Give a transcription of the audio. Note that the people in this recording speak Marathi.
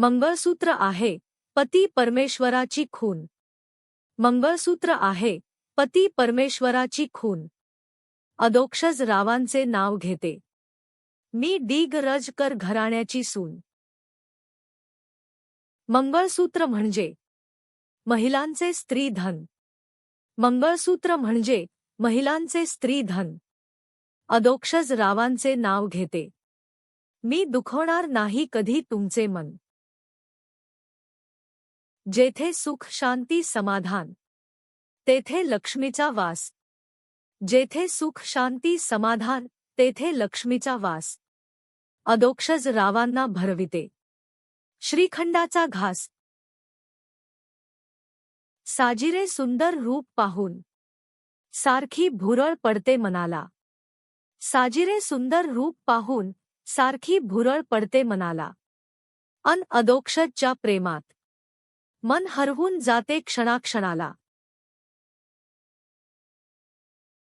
मंगळसूत्र आहे पती परमेश्वराची खून. मंगळसूत्र आहे पती परमेश्वराची खून. अदोक्षज रावांचे नाव घेते. मी डीग रजकर घराण्याची सून. मंगळसूत्र म्हणजे महिलांचे स्त्रीधन मंगळसूत्र म्हणजे महिलांचे स्त्रीधन अदोक्षज रावांचे नाव घेते. मी दुखवणार नाही कधी तुमचे मन. जेथे सुख शांती समाधान. तेथे लक्ष्मीचा वास. जेथे सुख शांती समाधान तेथे लक्ष्मीचा वास. अदोक्षज रावांना भरविते. श्रीखंडाचा घास. साजिरे सुंदर रूप पाहून. सारखी भुरळ पडते मनाला. साजिरे सुंदर रूप पाहून सारखी भुरळ पडते मनाला. अन अदोक्षजच्या प्रेमात. मन हरवून जाते क्षणाक्षणाला.